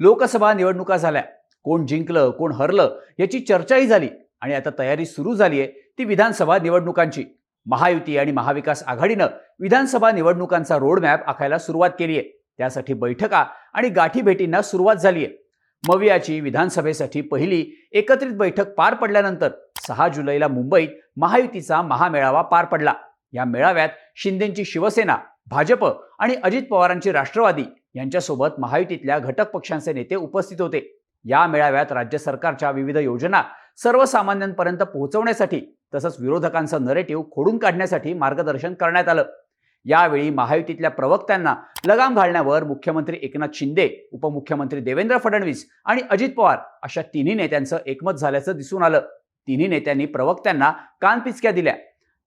लोकसभा निवडणुका झाल्या. कोण जिंकलं कोण हरलं याची चर्चाही झाली आणि आता तयारी सुरू झाली आहे ती विधानसभा निवडणुकांची. महायुती आणि महाविकास आघाडीनं विधानसभा निवडणुकांचा रोडमॅप आखायला सुरुवात केली आहे त्यासाठी बैठका आणि गाठीभेटींना सुरुवात झाली आहे मवियाची विधानसभेसाठी पहिली एकत्रित बैठक पार पडल्यानंतर सहा जुलैला मुंबईत महायुतीचा महामेळावा पार पडला. या मेळाव्यात शिंदेची शिवसेना भाजप आणि अजित पवारांची राष्ट्रवादी यांच्यासोबत महायुतीतल्या घटक पक्षांचे नेते उपस्थित होते. या मेळाव्यात राज्य सरकारच्या विविध योजना सर्वसामान्यांपर्यंत पोहोचवण्यासाठी तसंच विरोधकांचं नरेटिव्ह खोडून काढण्यासाठी मार्गदर्शन करण्यात आलं. यावेळी महायुतीतल्या प्रवक्त्यांना लगाम घालण्यावर मुख्यमंत्री एकनाथ शिंदे उपमुख्यमंत्री देवेंद्र फडणवीस आणि अजित पवार अशा तिन्ही नेत्यांचं एकमत झाल्याचं दिसून आलं. तिन्ही नेत्यांनी प्रवक्त्यांना कानपिचक्या दिल्या.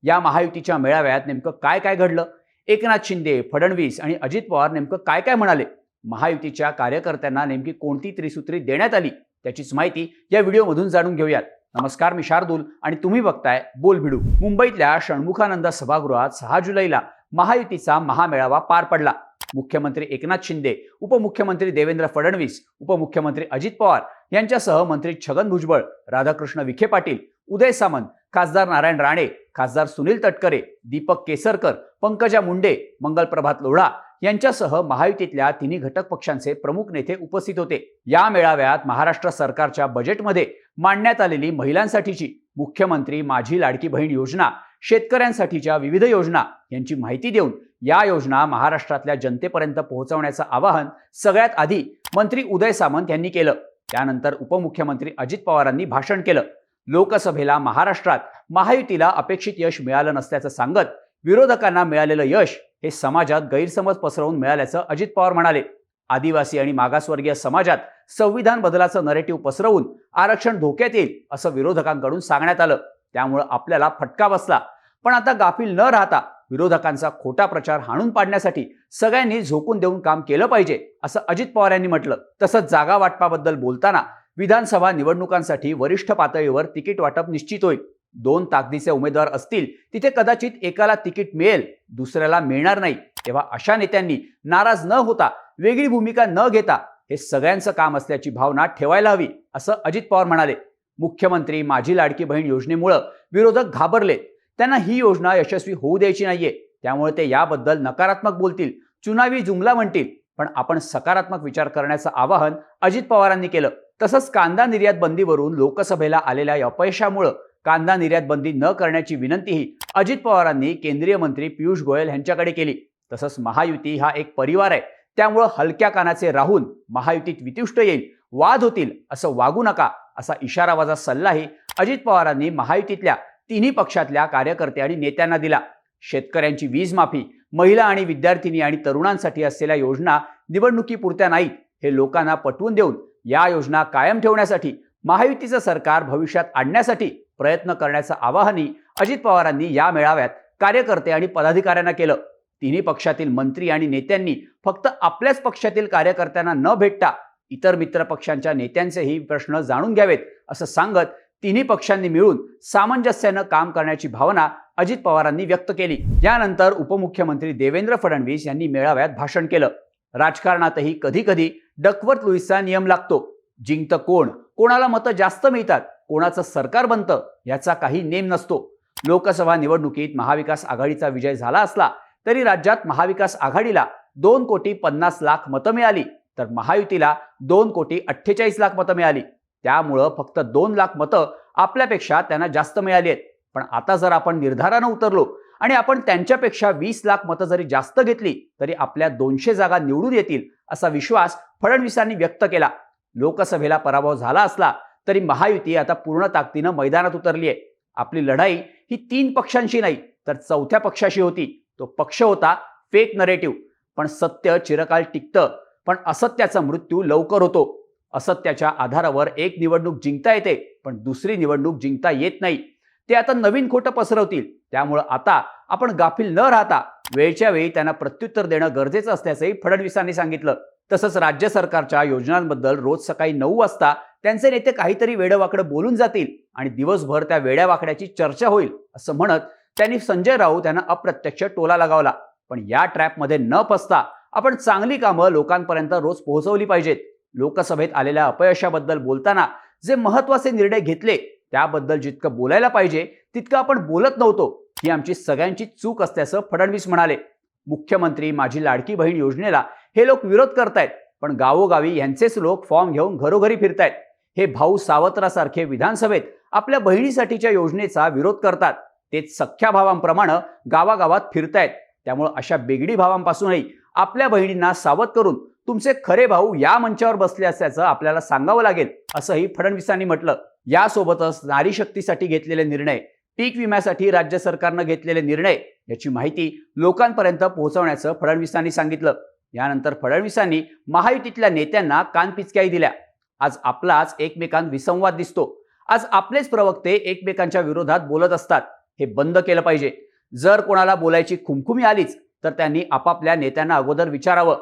या महायुतीच्या मेळाव्यात नेमकं काय काय घडलं? एकनाथ शिंदे फडणवीस आणि अजित पवार नेमकं काय काय म्हणाले? महायुतीच्या कार्यकर्त्यांना नेमकी कोणती त्रिसूत्री देण्यात आली? त्याचीच माहिती या व्हिडिओमधून जाणून घेऊयात. नमस्कार मी शार्दूल आणि तुम्ही बघताय बोल भिडू. मुंबईतल्या षण्मुखानंद सभागृहात सहा जुलैला महायुतीचा महामेळावा पार पडला. मुख्यमंत्री एकनाथ शिंदे उपमुख्यमंत्री देवेंद्र फडणवीस उपमुख्यमंत्री अजित पवार यांच्यासह मंत्री छगन भुजबळ राधाकृष्ण विखे पाटील उदय सामंत खासदार नारायण राणे खासदार सुनील तटकरे दीपक केसरकर पंकजा मुंडे मंगलप्रभात लोढा यांच्यासह महायुतीतल्या तिन्ही घटक पक्षांचे प्रमुख नेते उपस्थित होते. या मेळाव्यात महाराष्ट्र सरकारच्या बजेटमध्ये मांडण्यात आलेली महिलांसाठीची मुख्यमंत्री माझी लाडकी बहीण योजना शेतकऱ्यांसाठीच्या विविध योजना यांची माहिती देऊन या योजना महाराष्ट्रातल्या जनतेपर्यंत पोहोचवण्याचं आवाहन सगळ्यात आधी मंत्री उदय सामंत यांनी केलं. त्यानंतर उपमुख्यमंत्री अजित पवारांनी भाषण केलं. लोकसभेला महाराष्ट्रात महायुतीला अपेक्षित यश मिळालं नसल्याचं सांगत विरोधकांना मिळालेलं यश हे समाजात गैरसमज पसरवून मिळाल्याचं अजित पवार म्हणाले. आदिवासी आणि मागासवर्गीय समाजात संविधान बदलाचं नरेटिव्ह पसरवून आरक्षण धोक्यात येईल असं विरोधकांकडून सांगण्यात आलं. त्यामुळं आपल्याला फटका बसला. पण आता गाफील न राहता विरोधकांचा खोटा प्रचार हाणून पाडण्यासाठी सगळ्यांनी झोकून देऊन काम केलं पाहिजे असं अजित पवार यांनी म्हटलं. तसंच जागा वाटपाबद्दल बोलताना विधानसभा निवडणुकांसाठी वरिष्ठ पातळीवर तिकीट वाटप निश्चित होईल. दोन ताकदीचे उमेदवार असतील तिथे कदाचित एकाला तिकीट मिळेल दुसऱ्याला मिळणार नाही. तेव्हा अशा नेत्यांनी नाराज न होता वेगळी भूमिका न घेता हे सगळ्यांचं काम असल्याची भावना ठेवायला हवी असं अजित पवार म्हणाले. मुख्यमंत्री माझी लाडकी बहीण योजनेमुळं विरोधक घाबरले. त्यांना ही योजना यशस्वी होऊ द्यायची नाहीये. त्यामुळे ते याबद्दल नकारात्मक बोलतील चुनावी जुमला म्हणतील. पण आपण सकारात्मक विचार करण्याचं आवाहन अजित पवारांनी केलं. तसंच कांदा निर्यात बंदीवरून लोकसभेला आलेल्या अपयशामुळं कांदा निर्यात बंदी न करण्याची विनंतीही अजित पवारांनी केंद्रीय मंत्री पियुष गोयल यांच्याकडे केली. तसंच महायुती हा एक परिवार आहे. त्यामुळं हलक्या कानाचे राहून महायुतीत वितुष्ट येईल वाद होतील असं वागू नका असा इशारावाजा सल्लाही अजित पवारांनी महायुतीतल्या तिन्ही पक्षातल्या कार्यकर्ते आणि नेत्यांना दिला. शेतकऱ्यांची वीज माफी महिला आणि विद्यार्थिनी आणि तरुणांसाठी असलेल्या योजना निवडणुकीपुरत्या नाहीत हे लोकांना पटवून देऊन या योजना कायम ठेवण्यासाठी महायुतीचं सरकार भविष्यात आणण्यासाठी प्रयत्न करण्याचं आवाहनही अजित पवारांनी या मेळाव्यात कार्यकर्ते आणि पदाधिकाऱ्यांना केलं. तिन्ही पक्षातील मंत्री आणि नेत्यांनी फक्त आपल्याच पक्षातील कार्यकर्त्यांना न भेटता इतर मित्र पक्षांच्या नेत्यांचेही प्रश्न जाणून घ्यावेत असं सांगत तिन्ही पक्षांनी मिळून सामंजस्यानं काम करण्याची भावना अजित पवारांनी व्यक्त केली. यानंतर उपमुख्यमंत्री देवेंद्र फडणवीस यांनी मेळाव्यात भाषण केलं. राजकारणातही कधी कधी डकवर्थ लुईसचा नियम लागतो. जिंकतं कोण? कोणाला मतं जास्त मिळतात? कोणाचं सरकार बनतं याचा काही नेम नसतो. लोकसभा निवडणुकीत महाविकास आघाडीचा विजय झाला असला तरी राज्यात महाविकास आघाडीला दोन कोटी पन्नास लाख मतं मिळाली. तर महायुतीला दोन कोटी अठ्ठेचाळीस लाख मतं मिळाली. त्यामुळं फक्त दोन लाख मतं आपल्यापेक्षा त्यांना जास्त मिळाली आहेत. पण आता जर आपण निर्धारानं उतरलो आणि आपण त्यांच्यापेक्षा वीस लाख मतं जरी जास्त घेतली तरी आपल्या दोनशे जागा निवडून येतील असा विश्वास फडणवीसांनी व्यक्त केला. लोकसभेला पराभव झाला असला तरी महायुती आता पूर्ण ताकदीनं मैदानात उतरली आहे. आपली लढाई ही तीन पक्षांशी नाही तर चौथ्या पक्षाशी होती. तो पक्ष होता फेक नरेटिव्ह पण सत्य चिरकाल टिकतं. पण असत्याचा मृत्यू लवकर होतो. असत्याच्या आधारावर एक निवडणूक जिंकता येते पण दुसरी निवडणूक जिंकता येत नाही. ते आता नवीन खोटं पसरवतील. त्यामुळं आता आपण गाफील न राहता वेळच्या वेळी त्यांना प्रत्युत्तर देणं गरजेचं असल्याचंही फडणवीसांनी सांगितलं. तसंच राज्य सरकारच्या योजनांबद्दल रोज सकाळी नऊ वाजता त्यांचे नेते काहीतरी वेडवाकडं बोलून जातील आणि दिवसभर त्या वेड्यावाकड्याची चर्चा होईल असं म्हणत त्यांनी संजय राऊत यांना अप्रत्यक्ष टोला लगावला. पण या ट्रॅपमध्ये न फसता आपण चांगली कामं लोकांपर्यंत रोज पोहोचवली पाहिजेत. लोकसभेत आलेल्या अपयशाबद्दल बोलताना जे महत्त्वाचे निर्णय घेतले त्याबद्दल जितकं बोलायला पाहिजे तितकं आपण बोलत नव्हतो ही आमची सगळ्यांची चूक असल्याचं फडणवीस म्हणाले. मुख्यमंत्री माझी लाडकी बहीण योजनेला हे लोक विरोध करतायत पण गावोगावी यांचेच लोक फॉर्म घेऊन घरोघरी फिरतायत. हे भाऊ सावत्रासारखे विधानसभेत आपल्या बहिणीसाठीच्या योजनेचा विरोध करतात. ते सख्या भावांप्रमाणे गावागावात फिरतायत. त्यामुळे अशा बेगडी भावांपासूनही आपल्या बहिणींना सावध करून तुमचे खरे भाऊ या मंचावर बसले असल्याचं आपल्याला सांगावं लागेल असंही फडणवीसांनी म्हटलं. यासोबतच नारी शक्तीसाठी घेतलेले निर्णय पीक विम्यासाठी राज्य सरकारनं घेतलेले निर्णय याची माहिती लोकांपर्यंत पोहोचवण्याचं फडणवीसांनी सांगितलं. यानंतर फडणवीसांनी महायुतीतल्या नेत्यांना कानपिचक्याही दिल्या. आज आपलाच एकमेकांत विसंवाद दिसतो. आज आपलेच प्रवक्ते एकमेकांच्या विरोधात बोलत असतात. हे बंद केलं पाहिजे. जर कोणाला बोलायची खुमखुमी आलीच तर त्यांनी आपापल्या नेत्यांना अगोदर विचारावं.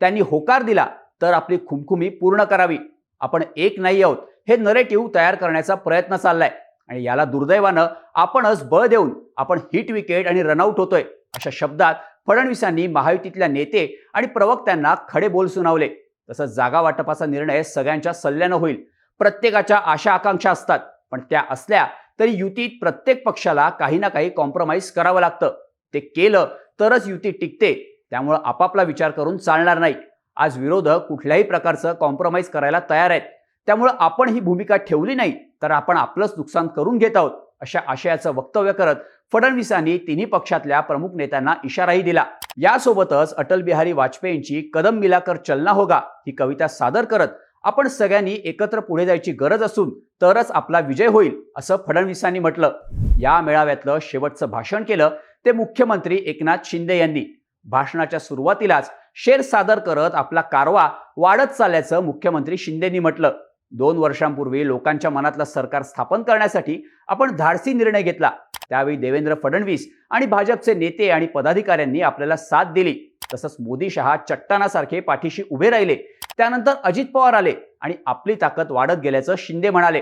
त्यांनी होकार दिला तर आपली खुमखुमी पूर्ण करावी. आपण एक नाही आहोत. हे नरेटिव्ह तयार करण्याचा प्रयत्न चाललाय. आणि याला दुर्दैवानं आपणच बळ देऊन आपण हिट विकेट आणि रनआउट होतोय अशा शब्दात फडणवीसांनी महायुतीतल्या नेते आणि प्रवक्त्यांना खडे बोल सुनावले. तसंच जागा वाटपाचा निर्णय सगळ्यांच्या सल्ल्यानं होईल. प्रत्येकाच्या आशा आकांक्षा असतात पण त्या असल्या तरी युतीत प्रत्येक पक्षाला काही ना काही कॉम्प्रोमाइज करावं लागतं. ते केलं तरच युती टिकते त्यामुळं आपापला विचार करून चालणार नाही. आज विरोधक कुठल्याही प्रकारचं कॉम्प्रोमाइज करायला तयार आहेत. त्यामुळं आपण ही भूमिका ठेवली नाही तर आपण आपलंच नुकसान करून घेत आहोत. अशा आशयाचं वक्तव्य करत फडणवीसांनी तिन्ही पक्षातल्या प्रमुख नेत्यांना इशाराही दिला. यासोबतच अटल बिहारी वाजपेयींची कदम मिलाकर चलना होगा ही कविता सादर करत आपण सगळ्यांनी एकत्र पुढे जायची गरज असून तरच आपला विजय होईल असं फडणवीसांनी म्हटलं. या मेळाव्यातलं शेवटचं भाषण केलं ते मुख्यमंत्री एकनाथ शिंदे यांनी. भाषणाच्या सुरुवातीलाच शेर सादर करत आपला कारवा वाढत चालल्याचं मुख्यमंत्री शिंदेनी म्हटलं. दोन वर्षांपूर्वी लोकांच्या मनातलं सरकार स्थापन करण्यासाठी आपण धाडसी निर्णय घेतला. त्यावेळी देवेंद्र फडणवीस आणि भाजपचे नेते आणि पदाधिकाऱ्यांनी आपल्याला साथ दिली. तसंच मोदी शहा चट्टानासारखे पाठीशी उभे राहिले. त्यानंतर अजित पवार आले आणि आपली ताकद वाढत गेल्याचं शिंदे म्हणाले.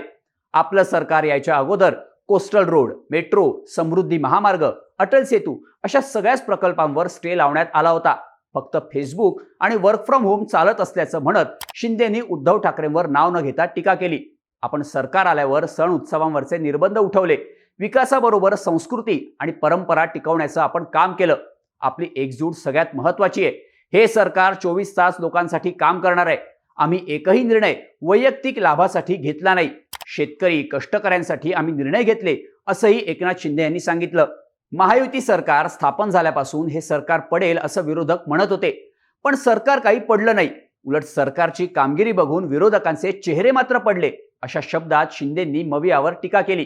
आपलं सरकार यायच्या अगोदर कोस्टल रोड मेट्रो समृद्धी महामार्ग अटल सेतू अशा सगळ्याच प्रकल्पांवर स्टे लावण्यात आला होता. फक्त फेसबुक आणि वर्क फ्रॉम होम चालत असल्याचं म्हणत शिंदेनी उद्धव ठाकरेंवर नाव न घेता टीका केली. आपण सरकार आल्यावर सण उत्सवांवरचे निर्बंध उठवले. विकासाबरोबर संस्कृती आणि परंपरा टिकवण्याचं आपण काम केलं. आपली एकजूट सगळ्यात महत्वाची आहे. हे सरकार चोवीस तास लोकांसाठी काम करणार आहे. आम्ही एकही निर्णय वैयक्तिक लाभासाठी घेतला नाही. शेतकरी कष्टकऱ्यांसाठी आम्ही निर्णय घेतले असंही एकनाथ शिंदे यांनी सांगितलं. महायुती सरकार स्थापन झाल्यापासून हे सरकार पडेल असं विरोधक म्हणत होते. पण सरकार काही पडलं नाही. उलट सरकारची कामगिरी बघून विरोधकांचे चेहरे मात्र पडले अशा शब्दात शिंदेंनी मवियावर टीका केली.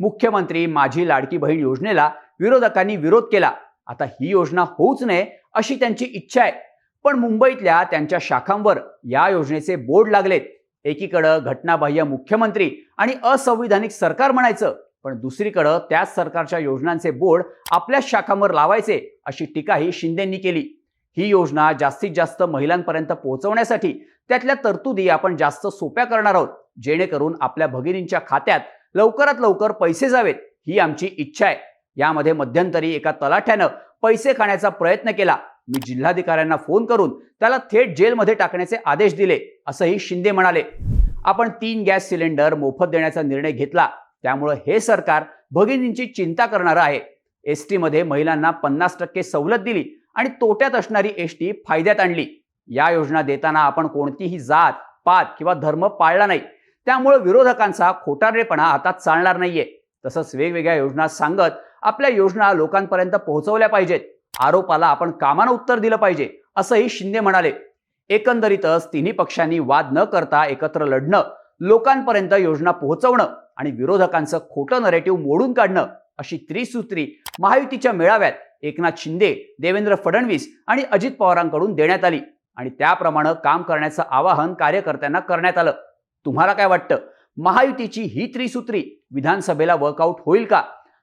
मुख्यमंत्री माझी लाडकी बहीण योजनेला विरोधकांनी विरोध केला. आता ही योजना होऊच नये अशी त्यांची इच्छा आहे. पण मुंबईतल्या त्यांच्या शाखांवर या योजनेचे बोर्ड लागलेत. एकीकडं घटनाबाह्य मुख्यमंत्री आणि असंविधानिक सरकार म्हणायचं. पण दुसरीकडं त्याच सरकारच्या योजनांचे बोर्ड आपल्या शाखांवर लावायचे अशी टीकाही शिंदेंनी केली. ही योजना जास्तीत जास्त महिलांपर्यंत पोहोचवण्यासाठी त्यातल्या तरतुदी आपण जास्त सोप्या करणार आहोत जेणेकरून आपल्या भगिनींच्या खात्यात लवकरात लवकर पैसे जावेत ही आमची इच्छा आहे. यामध्ये मध्यंतरी एका तलाठ्यानं पैसे खाण्याचा प्रयत्न केला. मी जिल्हाधिकाऱ्यांना फोन करून त्याला थेट जेलमध्ये टाकण्याचे आदेश दिले असंही शिंदे म्हणाले. आपण तीन गॅस सिलेंडर मोफत देण्याचा निर्णय घेतला. त्यामुळं हे सरकार भगिनींची चिंता करणारं आहे. एस टीमध्ये महिलांना पन्नास टक्के सवलत दिली आणि तोट्यात असणारी एस टी फायद्यात आणली. या योजना देताना आपण कोणतीही जात पात किंवा धर्म पाळला नाही. त्यामुळे विरोधकांचा खोटारडेपणा आता चालणार नाहीये. तसंच वेगवेगळ्या योजना सांगत आपल्या योजना लोकांपर्यंत पोहोचवल्या पाहिजेत. आरोपाला आपण कामानं उत्तर दिलं पाहिजे असंही शिंदे म्हणाले. एकंदरीतच तिन्ही पक्षांनी वाद न करता एकत्र लढणं लोकांपर्यंत योजना पोहोचवणं आणि विरोधकांचं खोटं नरेटिव्ह मोडून काढणं अशी त्रिसूत्री महायुतीच्या मेळाव्यात एकनाथ शिंदे देवेंद्र फडणवीस आणि अजित पवारांकडून देण्यात आली. आणि त्याप्रमाणे काम करण्याचं आवाहन कार्यकर्त्यांना करण्यात आलं. तुम्हाला काय वाटतं? महायुतीची ही त्रिसूत्री विधानसभेला वर्कआउट होईल का?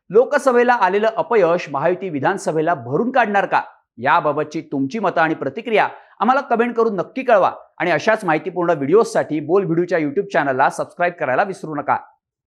लोकसभेला आलेलं अपयश महायुती विधानसभेला भरून काढणार का? याबाबतची तुमची मतं आणि प्रतिक्रिया आम्हाला कमेंट करून नक्की कळवा. आणि अशाच माहितीपूर्ण व्हिडिओजसाठी बोल व्हिडिओच्या युट्यूब चॅनलला सबस्क्राईब करायला विसरू नका.